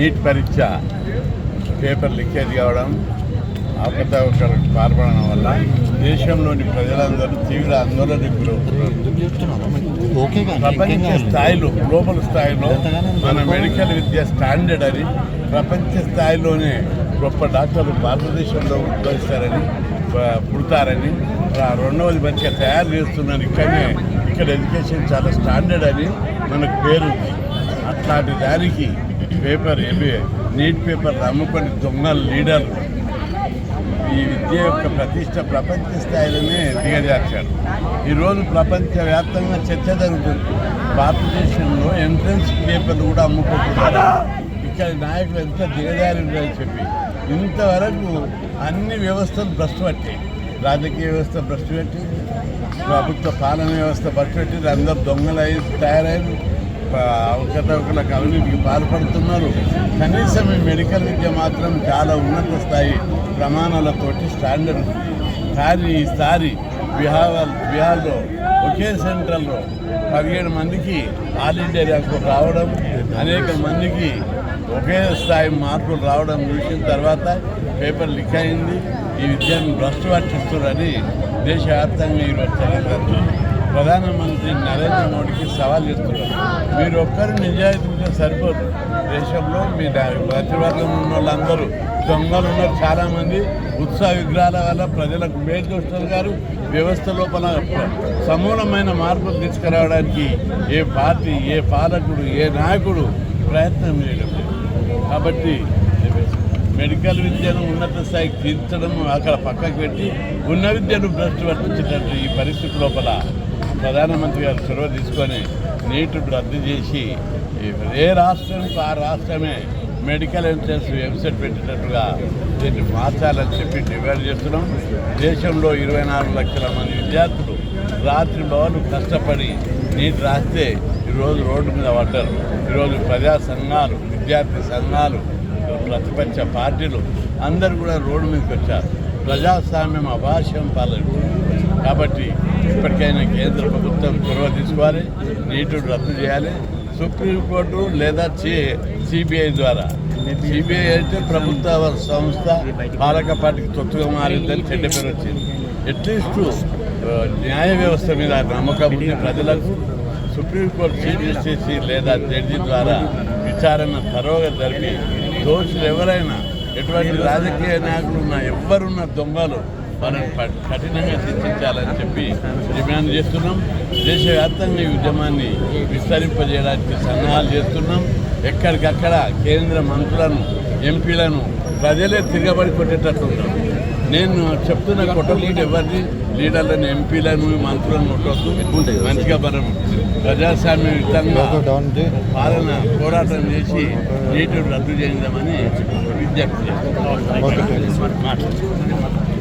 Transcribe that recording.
Neat పరీక్ష paper leakage కావడం అవకతవకలకు పాల్పడడం వల్ల దేశంలోని ప్రజలందరూ తీవ్ర ఆందోళనకు గురవుతున్నారు ఓకే కానీ ప్రపంచ స్థాయిలో గ్లోబల్ స్థాయిలో మన మెడికల్ విద్య స్టాండర్డ్ అని ప్రపంచ స్థాయిలోనే గొప్ప డాక్టర్లు భారతదేశంలో ఉద్భవిస్తారని పుడతారని రెండవది మంచిగా తయారు చేస్తున్నారు. ఇక్కడనే ఇక్కడ ఎడ్యుకేషన్ చాలా స్టాండర్డ్ అని మనకు పేరుంది అట్లాంటి దానికి పేపర్ ఏమి నీట్ పేపర్ అమ్ముకొని దొంగ లీడర్. ఈ విద్య యొక్క ప్రతిష్ట ప్రపంచ స్థాయిలోనే దిగజార్చారు. ఈరోజు ప్రపంచవ్యాప్తంగా చర్చ జరుగుతుంది. భారతదేశంలో ఎంట్రన్స్ పేపర్లు కూడా అమ్ముకుంటున్నారు. ఇక్కడ నాయకులు ఎంత దిగజారిందని చెప్పి. ఇంతవరకు అన్ని వ్యవస్థలు భ్రష్టు పట్టాయి రాజకీయ వ్యవస్థ భ్రష్టు పెట్టి ప్రభుత్వ పాలన వ్యవస్థ భ్రష్టు పెట్టి అందరు దొంగలై తయారైన అవకతవకలకు అవినీతికి పాల్పడుతున్నారు. కనీసం ఈ మెడికల్ విద్య మాత్రం చాలా ఉన్నత స్థాయి ప్రమాణాలతోటి స్టాండర్డ్ కానీ ఈసారి బీహార్ బీహార్లో ఒకే సెంట్రల్లో పదిహేడు మందికి ఆల్ ఇండియా ర్యాంకు రావడం అనేక మందికి ఒకే స్థాయి మార్పులు రావడం చూసిన తర్వాత పేపర్ లీక్ అయింది. ఈ విద్యను భ్రష్టు పట్టిస్తున్నారని దేశవ్యాప్తంగా ఈరోజు తల్లిదండ్రులు ప్రధానమంత్రి నరేంద్ర మోడీకి సవాల్ చేస్తున్నారు. మీరు ఒక్కరు నిజాయితీ సరిపోదు దేశంలో మీ దా- మంత్రివర్గం ఉన్న వాళ్ళందరూ దొంగలు ఉన్నారు చాలామంది. ఉత్సాహ విగ్రహాల వల్ల ప్రజలకు మేలు చూస్తున్నారు గారు. వ్యవస్థ లోపల సమూలమైన మార్పులు తీసుకురావడానికి ఏ పార్టీ ఏ పాలకుడు ఏ నాయకుడు ప్రయత్నం చేయడం లేదు. కాబట్టి మెడికల్ విద్యను ఉన్నత స్థాయికి తీర్చడం అక్కడ పక్కకు పెట్టి ఉన్న విద్యను భ్రష్టు పట్టించేటట్టు ఈ పరిస్థితి లోపల ప్రధానమంత్రి గారు చొరవ తీసుకొని నీటు రద్దు చేసి ఏ రాష్ట్రానికి ఆ రాష్ట్రమే మెడికల్ ఎంట్రన్స్ వెబ్సైట్ పెట్టేటట్టుగా దీన్ని మార్చాలని చెప్పి డిమాండ్ చేస్తున్నాం. దేశంలో ఇరవై నాలుగు లక్షల మంది విద్యార్థులు రాత్రి భవన్లు కష్టపడి నీటి రాస్తే ఈరోజు రోడ్డు మీద పడ్డారు. ఈరోజు ప్రజా సంఘాలు విద్యార్థి సంఘాలు ప్రతిపక్ష పార్టీలు అందరు కూడా రోడ్డు మీదకి వచ్చారు. ప్రజాస్వామ్యం అభాష్యం పాలన. కాబట్టి ఇప్పటికైనా కేంద్ర ప్రభుత్వం చొరవ తీసుకోవాలి నీటిని రద్దు చేయాలి. సుప్రీంకోర్టు లేదా సిబిఐ ద్వారా. సిబిఐ అయితే ప్రభుత్వ సంస్థ పాలక పార్టీకి తొత్తుగా మారిందని చెడ్డ పేరు వచ్చింది. అట్లీస్ట్ uh, న్యాయ వ్యవస్థ మీద నమ్మకం ఉంది ప్రజలకు. సుప్రీంకోర్టు చీఫ్ జస్టిస్ లేదా జడ్జి ద్వారా విచారణ తరోగా జరిపి దోషులు ఎవరైనా ఎటువంటి రాజకీయ నాయకులు ఉన్నా ఎవరున్న దొంగలు ప- కఠినంగా శిక్షించాలని చెప్పి డిమాండ్ చేస్తున్నాం. దేశవ్యాప్తంగా ఈ ఉద్యమాన్ని విస్తరింపజేయడానికి సన్నాహాలు చేస్తున్నాం. ఎక్కడికక్కడ కేంద్ర మంత్రులను ఎంపీలను ప్రజలే తిరగబడి కొట్టేటట్టున్నారు నేను చెప్తున్న కొట్టలేదు ఎవరిని లీడర్లను ఎంపీలను మంత్రులను కొట్టొద్దు. మంచిగా మనం ప్రజాస్వామ్యయుతంగా పాలన పోరాటం చేసి నీటిని రద్దు చేద్దామని విజ్ఞప్తి చేస్తున్నాం. మాట్లాడుతున్నాం.